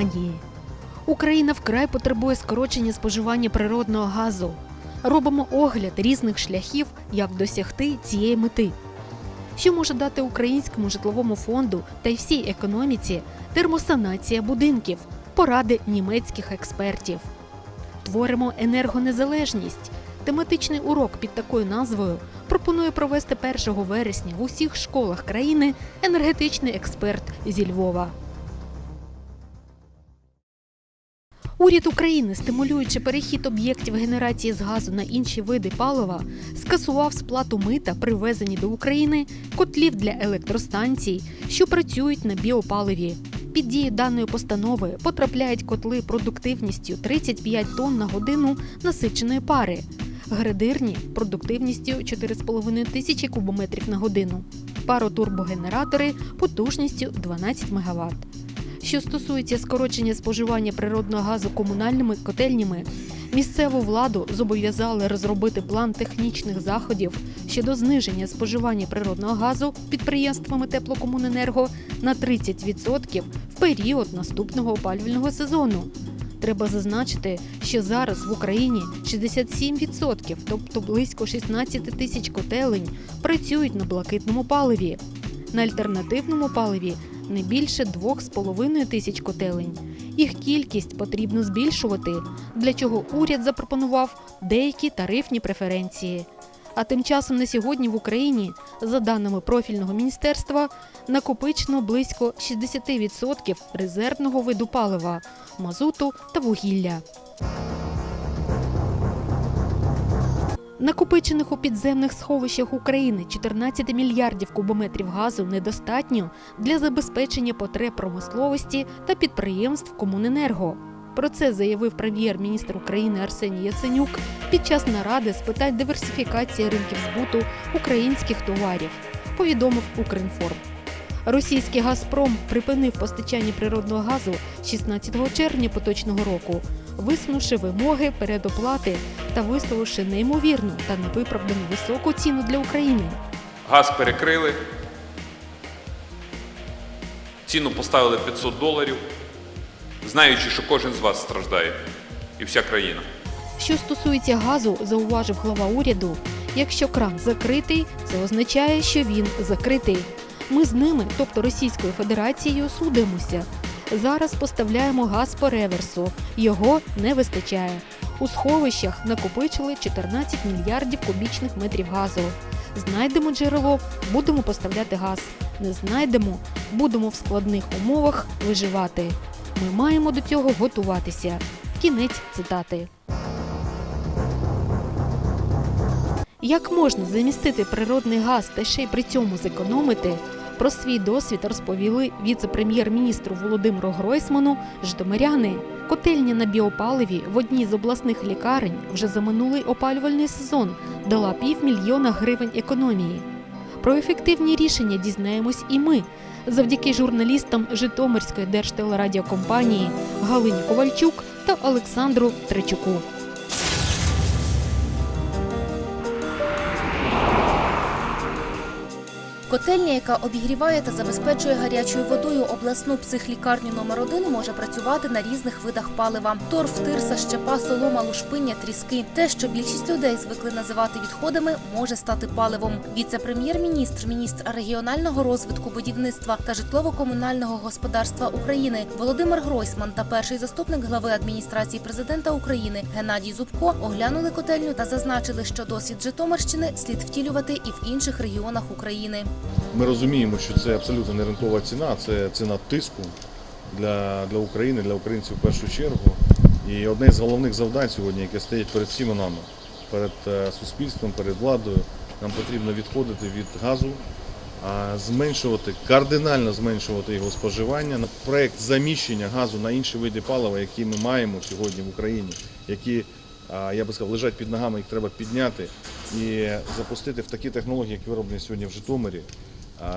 Сьогодні. Україна вкрай потребує скорочення споживання природного газу. Робимо огляд різних шляхів, як досягти цієї мети. Що може дати українському житловому фонду та й всій економіці термосанація будинків, поради німецьких експертів. Творимо енергонезалежність. Тематичний урок під такою назвою пропонує провести 1 вересня в усіх школах країни енергетичний експерт зі Львова. Уряд України, стимулюючи перехід об'єктів генерації з газу на інші види палива, скасував сплату мита при ввезенні до України котлів для електростанцій, що працюють на біопаливі. Під дію даної постанови потрапляють котли продуктивністю 35 тонн на годину насиченої пари, гредирні продуктивністю 4,5 тисячі кубометрів на годину, паротурбогенератори потужністю 12 МВт. Що стосується скорочення споживання природного газу комунальними котельнями, місцеву владу зобов'язали розробити план технічних заходів щодо зниження споживання природного газу підприємствами теплокомуненерго на 30% в період наступного опалювального сезону. Треба зазначити, що зараз в Україні 67%, тобто близько 16 тисяч котелень, працюють на блакитному паливі. На альтернативному паливі не більше 2,5 тисяч котелень. Їх кількість потрібно збільшувати, для чого уряд запропонував деякі тарифні преференції. А тим часом на сьогодні в Україні, за даними профільного міністерства, накопичено близько 60% резервного виду палива мазуту та вугілля. Накопичених у підземних сховищах України 14 мільярдів кубометрів газу недостатньо для забезпечення потреб промисловості та підприємств Комуненерго. Про це заявив прем'єр-міністр України Арсеній Яценюк під час наради з питань диверсифікації ринків збуту українських товарів, повідомив Укрінформ. Російський Газпром припинив постачання природного газу 16 червня поточного року, висунувши вимоги передоплати та висловивши неймовірну та невиправдану високу ціну для України. Газ перекрили. Ціну поставили 500 доларів, знаючи, що кожен з вас страждає і вся країна. Що стосується газу, зауважив глава уряду, якщо кран закритий, це означає, що він закритий. Ми з ними, тобто Російською Федерацією, судимося. Зараз поставляємо газ по реверсу. Його не вистачає. У сховищах накопичили 14 мільярдів кубічних метрів газу. Знайдемо джерело, будемо поставляти газ. Не знайдемо, будемо в складних умовах виживати. Ми маємо до цього готуватися. Кінець цитати. Як можна замістити природний газ та ще й при цьому зекономити? Про свій досвід розповіли віце-прем'єр-міністру Володимиру Гройсману житомиряни. Котельня на біопаливі в одній з обласних лікарень вже за минулий опалювальний сезон дала півмільйона гривень економії. Про ефективні рішення дізнаємось і ми завдяки журналістам Житомирської держтелерадіокомпанії Галині Ковальчук та Олександру Тречуку. Котельня, яка обігріває та забезпечує гарячою водою обласну психлікарню номер 1 може працювати на різних видах палива: торф, тирса, щепа, солома, лушпиння, тріски. Те, що більшість людей звикли називати відходами, може стати паливом. Віце-прем'єр-міністр, міністр регіонального розвитку, будівництва та житлово-комунального господарства України Володимир Гройсман та перший заступник глави адміністрації президента України Геннадій Зубко оглянули котельню та зазначили, що досвід Житомирщини слід втілювати і в інших регіонах України. Ми розуміємо, що це абсолютно не ринкова ціна, це ціна тиску для, для України, для українців в першу чергу. І одне з головних завдань сьогодні, яке стоїть перед всіма нами, перед е, суспільством, перед владою, нам потрібно відходити від газу, зменшувати, кардинально зменшувати його споживання. Проект заміщення газу на інші види палива, які ми маємо сьогодні в Україні, які я би сказав, лежать під ногами, їх треба підняти і запустити в такі технології, які вироблені сьогодні в Житомирі,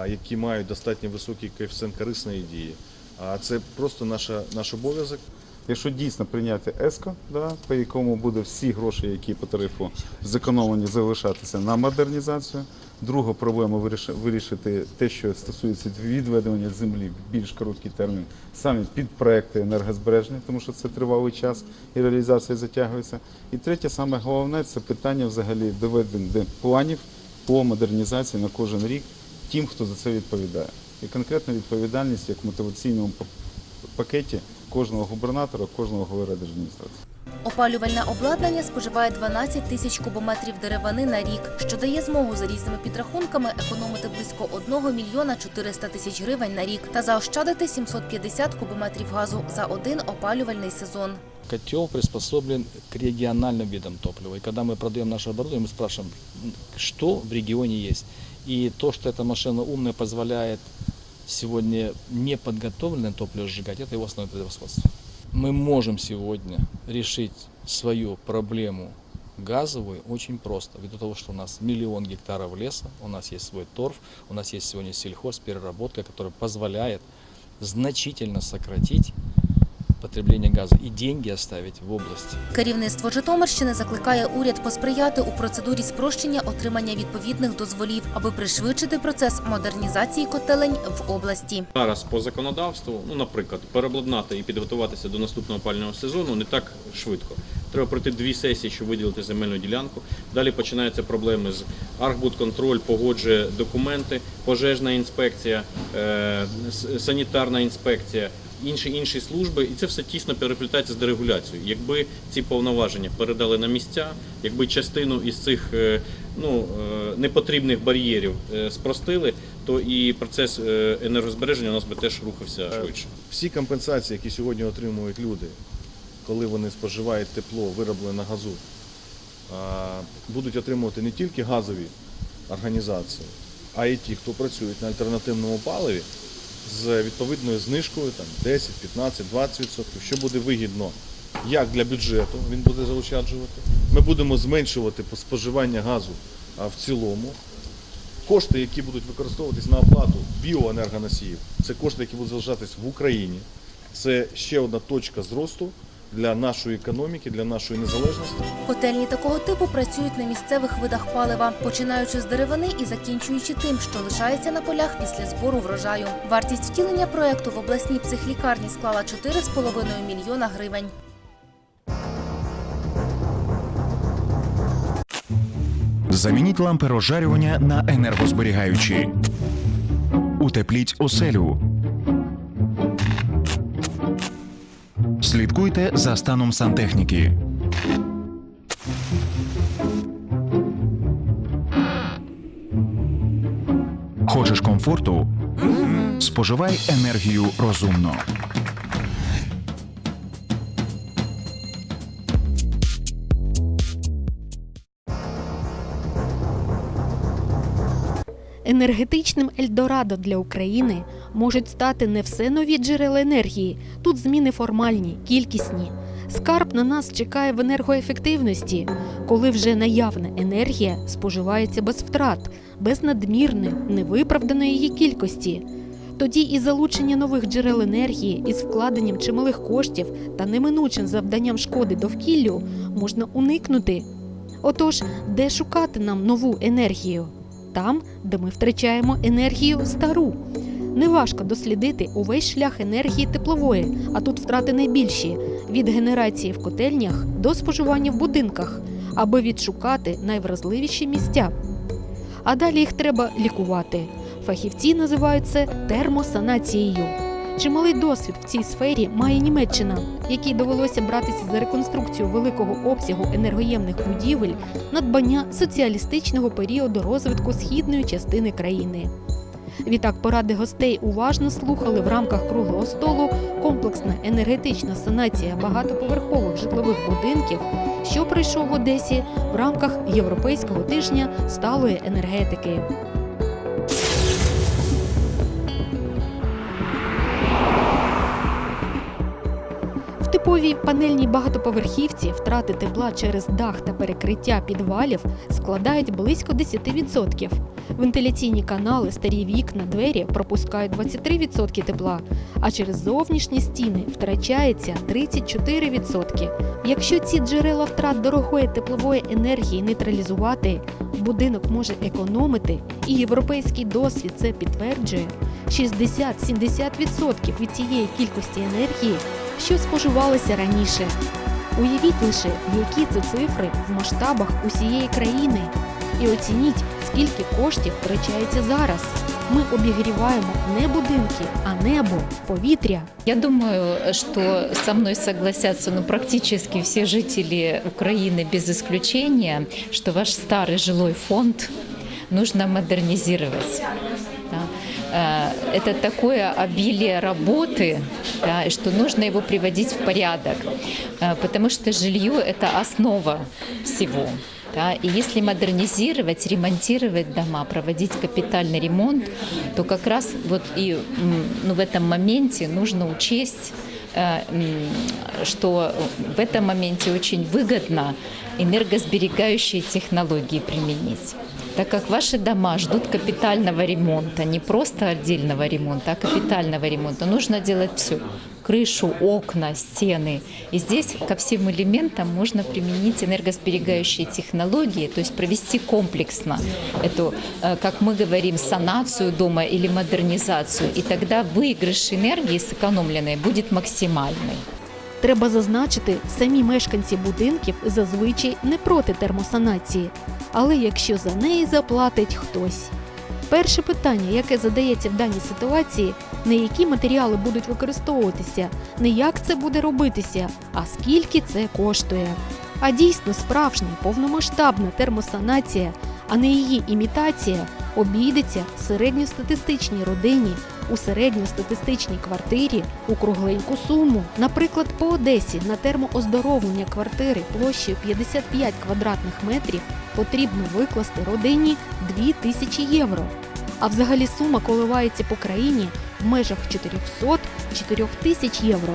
які мають достатньо високий коефіцієнт корисної дії. А це просто наша, наш обов'язок. Якщо дійсно прийняти ЕСКО, да, по якому буде всі гроші, які по тарифу зекономлені, залишатися на модернізацію. Друга проблема виріш- вирішити те, що стосується відведення землі в більш короткий термін, саме під проекти енергозбереження, тому що це тривалий час і реалізація затягується. І третє, саме головне, це питання взагалі доведення планів по модернізації на кожен рік тим, хто за це відповідає. І конкретна відповідальність як в мотиваційному пакеті кожного губернатора, кожного голови адміністрації. Опалювальне обладнання споживає 12 тисяч кубометрів деревини на рік, що дає змогу за різними підрахунками економити близько 1 мільйона 400 тисяч гривень на рік та заощадити 750 кубометрів газу за один опалювальний сезон. Котел приспособлен к региональным видам топлива. И когда мы продаем наше оборудование, мы спрашиваем, м, что в регионе есть. И то, что эта машина умная позволяет Сегодня неподготовленное топливо сжигать, это его основное превосходство. Мы можем сегодня решить свою проблему газовую очень просто. Ввиду того, что у нас миллион гектаров леса, у нас есть свой торф, у нас есть сегодня сельхозпереработка, которая позволяет значительно сократить потребление газа и деньги оставить в области. Керівництво Житомирщини закликає уряд посприяти у процедурі спрощення отримання відповідних дозволів, аби пришвидшити процес модернізації котелень в області. Зараз по законодавству, ну, наприклад, переобладнати і підготуватися до наступного опалювального сезону не так швидко. Треба пройти дві сесії, щоб виділити земельну ділянку. Далі починаються проблеми з Архбудконтроль, погоджує документи, пожежна інспекція, е, санітарна інспекція, інші інші служби, і це все тісно переплітається з дерегуляцією. Якби ці повноваження передали на місця, якби частину із цих е, ну, е, непотрібних бар'єрів е, спростили, то і процес енергозбереження у нас би теж рухався швидше. Всі компенсації, які сьогодні отримують люди, коли вони споживають тепло, вироблене на газу, будуть отримувати не тільки газові організації, а й ті, хто працюють на альтернативному паливі з відповідною знижкою там, 10, 15, 20%, що буде вигідно як для бюджету, він буде заощаджувати. Ми будемо зменшувати споживання газу в цілому. Кошти, які будуть використовуватись на оплату біоенергоносіїв, це кошти, які будуть залишатись в Україні. Це ще одна точка зросту для нашої економіки, для нашої незалежності. Котельні такого типу працюють на місцевих видах палива, починаючи з деревини і закінчуючи тим, що лишається на полях після збору врожаю. Вартість втілення проекту в обласній психлікарні склала 4,5 мільйона гривень. Замініть лампи розжарювання на енергозберігаючі. Утепліть оселю. Слідкуйте за станом сантехніки. Хочеш комфорту? Споживай енергію розумно. Енергетичним Ельдорадо для України можуть стати не все нові джерела енергії. Тут зміни формальні, кількісні. Скарб на нас чекає в енергоефективності, коли вже наявна енергія споживається без втрат, без надмірної, невиправданої її кількості. Тоді і залучення нових джерел енергії із вкладенням чималих коштів та неминучим завданням шкоди довкіллю можна уникнути. Отож, де шукати нам нову енергію? Там, де ми втрачаємо енергію стару. Неважко дослідити увесь шлях енергії теплової, а тут втрати найбільші від генерації в котельнях до споживання в будинках, аби відшукати найвразливіші місця. А далі їх треба лікувати. Фахівці називають це термосанацією. Чималий досвід в цій сфері має Німеччина, якій довелося братися за реконструкцію великого обсягу енергоємних будівель надбання соціалістичного періоду розвитку східної частини країни. Відтак поради гостей уважно слухали в рамках круглого столу комплексна енергетична санація багатоповерхових житлових будинків, що пройшов в Одесі в рамках Європейського тижня сталої енергетики. Типовій панельній багатоповерхівці втрати тепла через дах та перекриття підвалів складають близько 10%. Вентиляційні канали, старі вікна, двері пропускають 23% тепла, а через зовнішні стіни втрачається 34%. Якщо ці джерела втрат дорогої теплової енергії нейтралізувати, будинок може економити, і європейський досвід це підтверджує 60-70% від тієї кількості енергії, що споживалися раніше. Уявіть лише, які це цифри в масштабах усієї країни, і оцініть, скільки коштів втрачається зараз. Ми обігріваємо не будинки, а небо, повітря. Я думаю, что со мной согласятся ну, практически все жители Украины без исключения, что ваш старый жилой фонд нужно модернизировать. да. Э, Это такое обилие работы, да, и что нужно его приводить в порядок, Э, потому что жилье – это основа всего. Да, и если модернизировать, ремонтировать дома, проводить капитальный ремонт, то как раз вот и м, ну, в этом моменте нужно учесть, э, м, что в этом моменте очень выгодно энергосберегающие технологии применить. Так как ваши дома ждут капитального ремонта, не просто отдельного ремонта, а капитального ремонта, нужно делать все. Крышу, окна, стены. И здесь ко всем элементам можно применить энергосберегающие технологии, то есть провести комплексно эту, э, как мы говорим, санацию дома или модернизацию. И тогда выигрыш энергии сэкономленной будет максимальный. Треба зазначити, самі мешканці будинків зазвичай не проти термосанації, Але якщо за неї заплатить хтось. Перше питання, яке задається в даній ситуації, не які матеріали будуть використовуватися, не як це буде робитися, а скільки це коштує. А дійсно справжня повномасштабна термосанація, а не її імітація, обійдеться середньостатистичній родині у середньостатистичній квартирі у кругленьку суму. Наприклад, по Одесі на термооздоровлення квартири площею 55 квадратних метрів потрібно викласти родині 2 тисячі євро. А взагалі сума коливається по країні в межах 400-4 тисяч євро.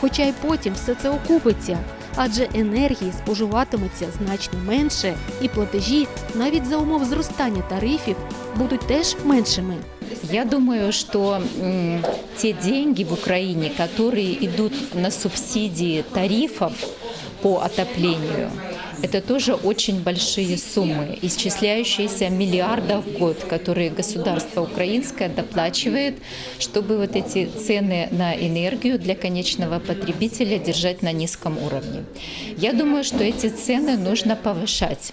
Хоча й потім все це окупиться, адже енергії споживатиметься значно менше, і платежі навіть за умов зростання тарифів будуть теж меншими. Я думаю, что м, те деньги в Украине, которые идут на субсидии тарифов по отоплению, это тоже очень большие суммы, исчисляющиеся миллиардов в год, которые государство украинское доплачивает, чтобы вот эти цены на энергию для конечного потребителя держать на низком уровне. Я думаю, что эти цены нужно повышать.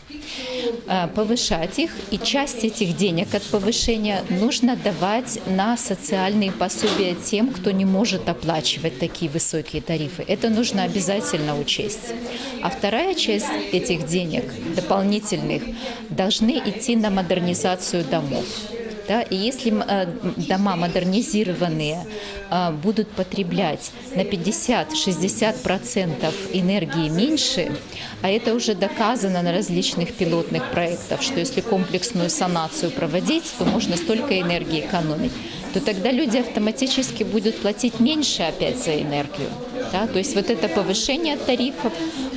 Э, Повышать их, и часть этих денег от повышения нужно давать на социальные пособия тем, кто не может оплачивать такие высокие тарифы. Это нужно обязательно учесть. А вторая часть этих денег, дополнительных, должны идти на модернизацию домов. Да, и если м, э, дома модернизированные э, будут потреблять на 50-60% энергии меньше, а это уже доказано на различных пилотных проектах, что если комплексную санацию проводить, то можно столько энергии экономить, то тогда люди автоматически будут платить меньше опять за энергию. Да? То есть вот это повышение тарифов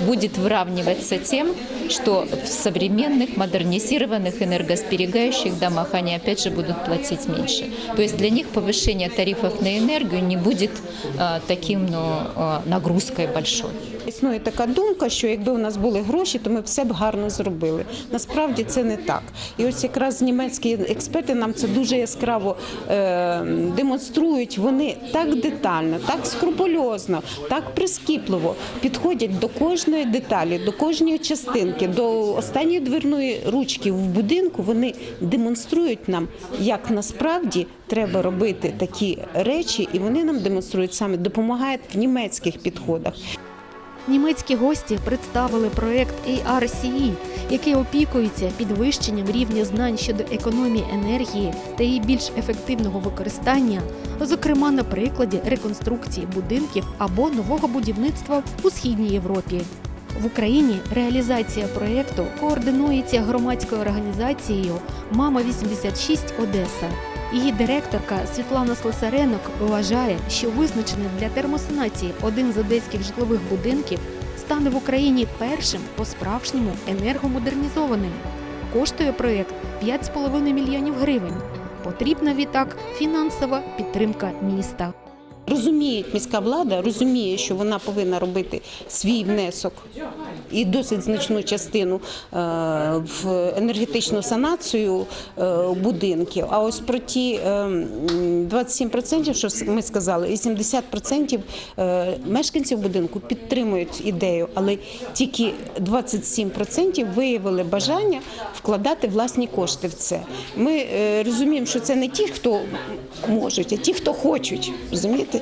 будет выравниваться тем, что в современных модернизированных энергосберегающих домах они опять же будут платить меньше. То есть для них повышение тарифов на энергию не будет э, таким ну, э, нагрузкой большой. Існує така думка, що якби у нас були гроші, то ми все б гарно зробили. Насправді це не так. І ось якраз німецькі експерти нам це дуже яскраво е, демонструють. Вони так детально, так скрупульозно, так прискіпливо підходять до кожної деталі, до кожної частинки, до останньої дверної ручки в будинку. Вони демонструють нам, як насправді треба робити такі речі, і вони нам демонструють саме допомагають в німецьких підходах. Німецькі гості представили проект ARCE, який опікується підвищенням рівня знань щодо економії енергії та її більш ефективного використання, зокрема на прикладі реконструкції будинків або нового будівництва у східній Європі. В Україні реалізація проєкту координується громадською організацією Мама 86 Одеса. Її директорка Світлана Слесаренок вважає, що визначений для термосанації один з одеських житлових будинків стане в Україні першим по-справжньому енергомодернізованим. Коштує проєкт 5,5 мільйонів гривень. Потрібна відтак фінансова підтримка міста. Розуміє міська влада, розуміє, що вона повинна робити свій внесок і досить значну частину е, в енергетичну санацію е, будинків. А ось про ті е, м, 27%, що ми сказали, і 70% е, мешканців будинку підтримують ідею, але тільки 27% виявили бажання вкладати власні кошти в це. Ми е, розуміємо, що це не ті, хто можуть, а ті, хто хочуть. Розумієте?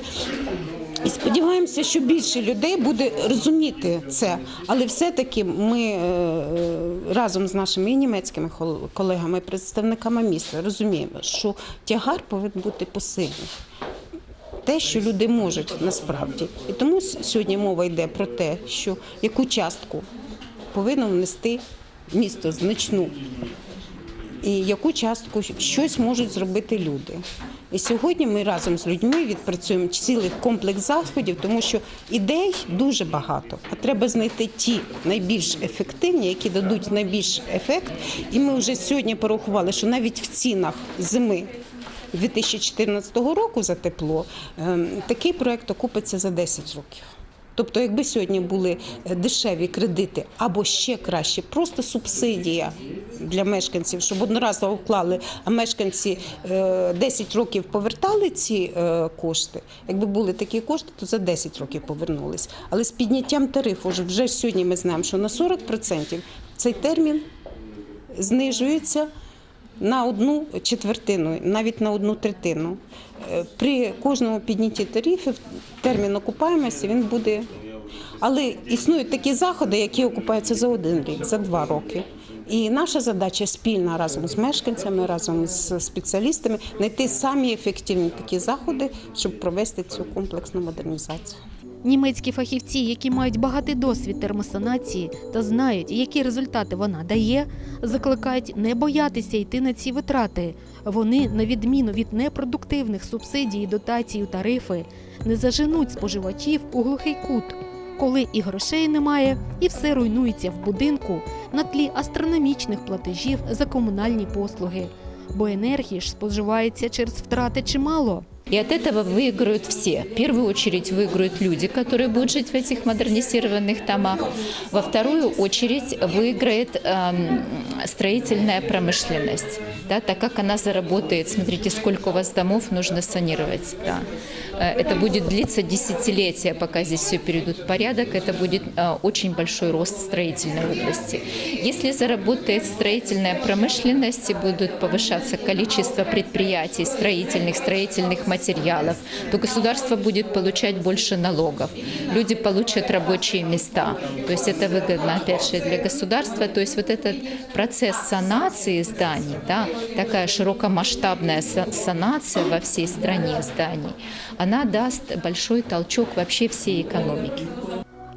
І сподіваємося, що більше людей буде розуміти це. Але все-таки ми е, разом з нашими і німецькими колегами, представниками міста, розуміємо, що тягар повинен бути посильний. Те, що люди можуть насправді. І тому сьогодні мова йде про те, що яку частку повинно внести місто значну і яку частку щось можуть зробити люди. І сьогодні ми разом з людьми відпрацюємо цілий комплекс заходів, тому що ідей дуже багато. А треба знайти ті найбільш ефективні, які дадуть найбільш ефект. І ми вже сьогодні порахували, що навіть в цінах зими 2014 року за тепло ем, такий проект окупиться за 10 років. Тобто, якби сьогодні були е, дешеві кредити або ще краще, просто субсидія для мешканців, щоб одноразово вклали, а мешканці е, 10 років повертали ці е, кошти. Якби були такі кошти, то за 10 років повернулись. Але з підняттям тарифу вже сьогодні ми знаємо, що на 40% цей термін знижується на одну четвертину, навіть на одну третину. При кожному піднятті тарифів термін окупаємості він буде. Але існують такі заходи, які окупаються за один рік, за два роки. І наша задача спільна разом з мешканцями, разом з спеціалістами знайти самі ефективні такі заходи, щоб провести цю комплексну модернізацію. Німецькі фахівці, які мають багатий досвід термосанації та знають, які результати вона дає, закликають не боятися йти на ці витрати. Вони, на відміну від непродуктивних субсидій, дотацій у тарифи, не заженуть споживачів у глухий кут, коли і грошей немає, і все руйнується в будинку на тлі астрономічних платежів за комунальні послуги. Бо енергії ж споживається через втрати чимало. И от этого выиграют все. В первую очередь выиграют люди, которые будут жить в этих модернизированных домах. Во вторую очередь выиграет эм, строительная промышленность, Да, так как она заработает. Смотрите, сколько у вас домов нужно санировать. Да. Э, Это будет длиться десятилетия, пока здесь все перейдут в порядок. Это будет э, очень большой рост строительной области. Если заработает строительная промышленность и будут повышаться количество предприятий строительных, строительных материалов, то государство будет получать больше налогов. Люди получат рабочие места. То есть это выгодно, опять же, для государства. То есть вот этот процесс санации зданий, да, такая широкомасштабная са- санация во всей стране зданий, она даст большой толчок вообще всей экономике.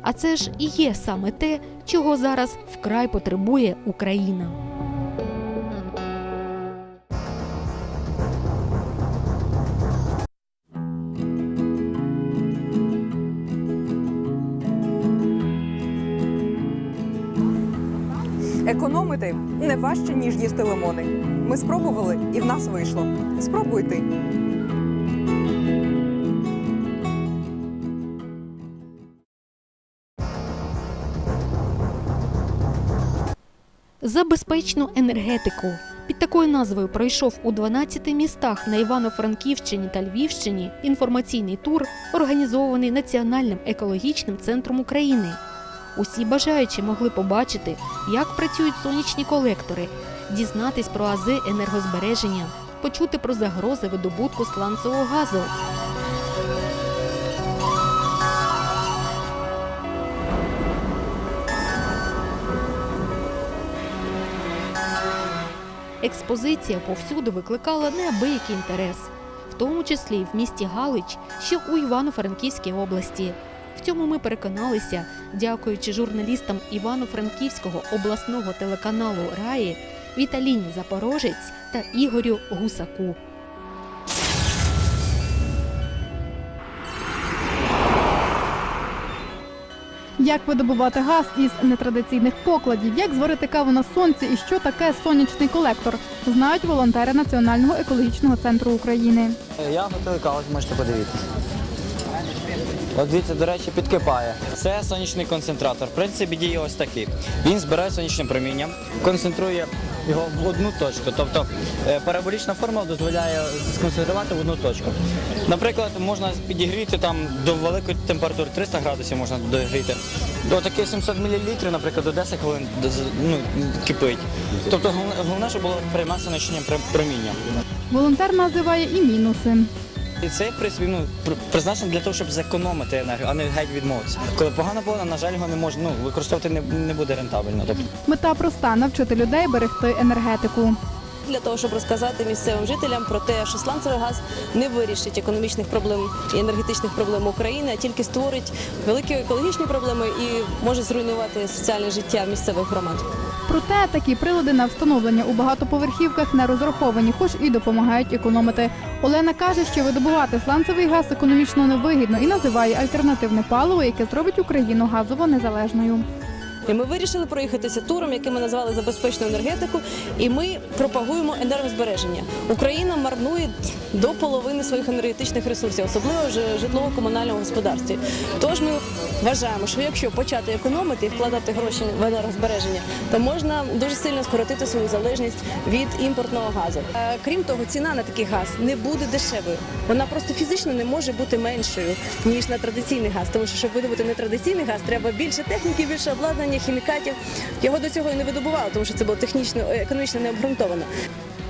А це ж і є саме те, чого зараз вкрай потребує Україна. Економити не важче, ніж їсти лимони. Ми спробували і в нас вийшло. Спробуйте. За безпечну енергетику. Під такою назвою пройшов у 12 містах на Івано-Франківщині та Львівщині інформаційний тур, організований Національним екологічним центром України. Усі бажаючі могли побачити, як працюють сонячні колектори, дізнатись про ази енергозбереження, почути про загрози видобутку сланцевого газу. Експозиція повсюди викликала неабиякий інтерес, в тому числі в місті Галич, що у Івано-Франківській області. В цьому ми переконалися, дякуючи журналістам Івано-Франківського обласного телеканалу Раї Віталіні Запорожець та Ігорю Гусаку. Як видобувати газ із нетрадиційних покладів, як зварити каву на сонці і що таке сонячний колектор, знають волонтери Національного екологічного центру України. Я готую каву, можете подивитися. От дивіться, до речі, підкипає. Це сонячний концентратор. В принципі, дії ось такий. Він збирає сонячне проміння, концентрує його в одну точку. Тобто е, параболічна формула дозволяє сконцентрувати в одну точку. Наприклад, можна підігріти там до великої температури 300 градусів можна догріти. До таких 700 мл, наприклад, до 10 хвилин ну, кипить. Тобто головне, щоб було сонячне пр- проміння. Волонтер називає і мінуси. І цей принципі ну, призначений для того, щоб зекономити енергію, а не геть відмовитися. Коли погана погода, на жаль, його не можна ну, використовувати не, не буде рентабельно. Тобто Мета проста навчити людей берегти енергетику. Для того, щоб розказати місцевим жителям про те, що сланцевий газ не вирішить економічних проблем і енергетичних проблем України, а тільки створить великі екологічні проблеми і може зруйнувати соціальне життя місцевих громад. Проте такі прилади на встановлення у багатоповерхівках не розраховані, хоч і допомагають економити. Олена каже, що видобувати сланцевий газ економічно невигідно і називає альтернативне паливо, яке зробить Україну газово незалежною. І ми вирішили проїхатися туром, який ми назвали за безпечну енергетику, і ми пропагуємо енергозбереження. Україна марнує до половини своїх енергетичних ресурсів, особливо в житлово-комунальному господарстві. Тож ми вважаємо, що якщо почати економити і вкладати гроші в енергозбереження, то можна дуже сильно скоротити свою залежність від імпортного газу. Е, Крім того, ціна на такий газ не буде дешевою. Вона просто фізично не може бути меншою ніж на традиційний газ. Тому що щоб видобути нетрадиційний газ, треба більше техніки, більше обладнання, хімікатів. Його до цього і не видобували, тому що це було технічно е, економічно не обґрунтовано.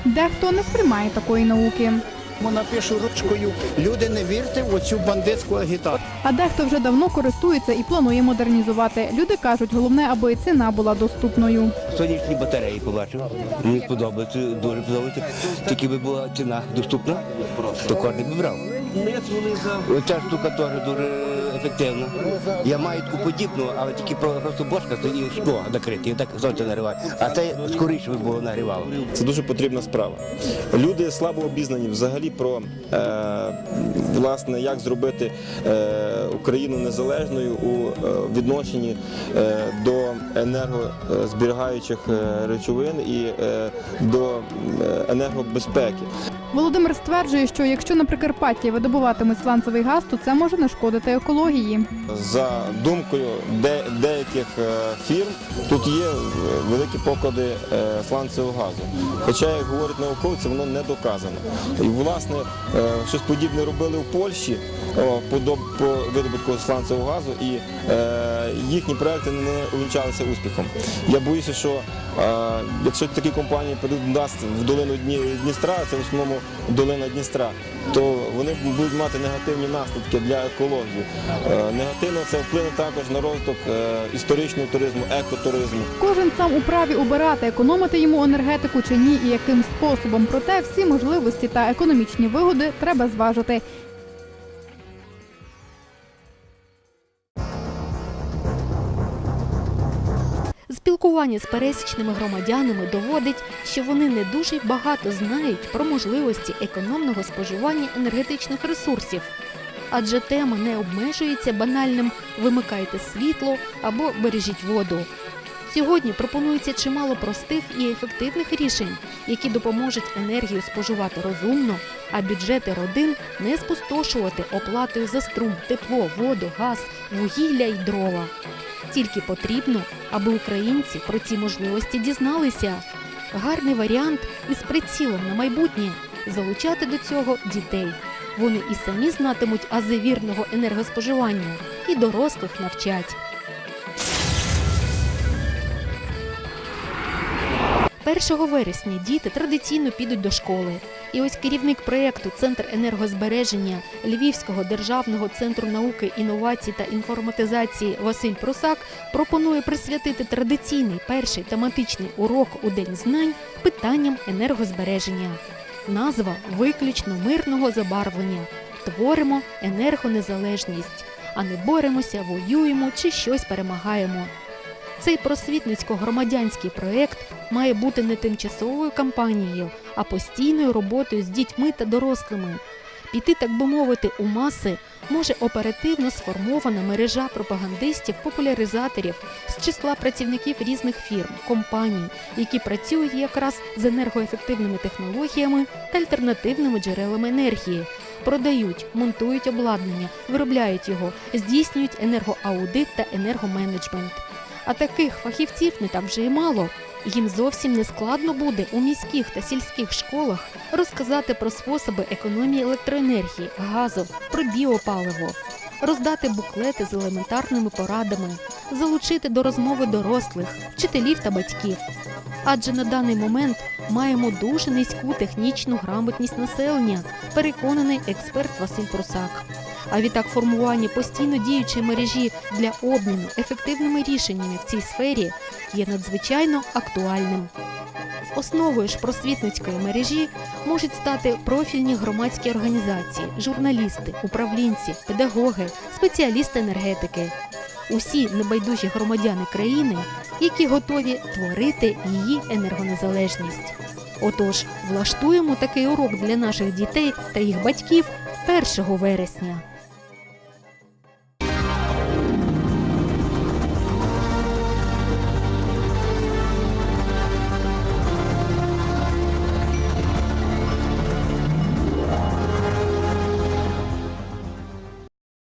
Дехто не сприймає такої науки. Напишу ручкою. Люди не вірте в оцю бандитську агітацію. А дехто вже давно користується і планує модернізувати. Люди кажуть, головне, аби ціна була доступною. Сонячні батареї побачив. Мені подобається, дуже подобається. Тільки би була ціна доступна, то кожен би брав. Оця штука теж дуже ефективна. Я маю таку подібну, але тільки про- просто стоїть і шкло накрите, і так сонце нагріває. А це скоріше би було нагрівало. Це дуже потрібна справа. Люди слабо обізнані взагалі про е, власне, як зробити е, Україну незалежною у е, відношенні е, до енергозберігаючих е, речовин і е, до е, енергобезпеки. Володимир стверджує, що якщо на Прикарпатті видобуватимуть сланцевий газ, то це може нашкодити екології. За думкою де, деяких е, фірм, тут є е, великі поклади е, сланцевого газу. Хоча, як говорять науковці, воно не доказано. І власне щось подібне робили в Польщі по, по видобутку сланцевого газу, і їхні проекти не увінчалися успіхом. Я боюся, що якщо такі компанії прийдуть нас в долину Дні- Дністра, це в основному долина Дністра, то вони будуть мати негативні наслідки для екології. Е, Негативно це вплине також на розвиток е, історичного туризму, екотуризму. Кожен сам у праві обирати, економити йому енергетику чи ні, і яким способом. Проте всі можливості та економічні вигоди треба зважити. Спілкування з пересічними громадянами доводить, що вони не дуже багато знають про можливості економного споживання енергетичних ресурсів. Адже тема не обмежується банальним вимикайте світло або бережіть воду. Сьогодні пропонується чимало простих і ефективних рішень, які допоможуть енергію споживати розумно, а бюджети родин не спустошувати оплатою за струм, тепло, воду, газ, вугілля й дрова. Тільки потрібно, аби українці про ці можливості дізналися. Гарний варіант із прицілом на майбутнє залучати до цього дітей. Вони і самі знатимуть ази вірного енергоспоживання, і дорослих навчать. 1 вересня діти традиційно підуть до школи. І ось керівник проєкту Центр енергозбереження Львівського державного центру науки, інновацій та інформатизації Василь Прусак пропонує присвятити традиційний перший тематичний урок у День знань питанням енергозбереження. Назва виключно мирного забарвлення. Творимо енергонезалежність, а не боремося, воюємо чи щось перемагаємо. Цей просвітницько-громадянський проєкт має бути не тимчасовою кампанією, а постійною роботою з дітьми та дорослими. Піти, так би мовити, у маси, може оперативно сформована мережа пропагандистів-популяризаторів з числа працівників різних фірм, компаній, які працюють якраз з енергоефективними технологіями та альтернативними джерелами енергії, продають, монтують обладнання, виробляють його, здійснюють енергоаудит та енергоменеджмент. А таких фахівців не так вже й мало. Їм зовсім не складно буде у міських та сільських школах розказати про способи економії електроенергії, газу, про біопаливо, роздати буклети з елементарними порадами, залучити до розмови дорослих, вчителів та батьків. Адже на даний момент маємо дуже низьку технічну грамотність населення, переконаний експерт Василь Прусак. А відтак формування постійно діючої мережі для обміну ефективними рішеннями в цій сфері є надзвичайно актуальним. Основою ж просвітницької мережі можуть стати профільні громадські організації, журналісти, управлінці, педагоги, спеціалісти енергетики. Усі небайдужі громадяни країни, які готові творити її енергонезалежність. Отож, влаштуємо такий урок для наших дітей та їх батьків 1 вересня.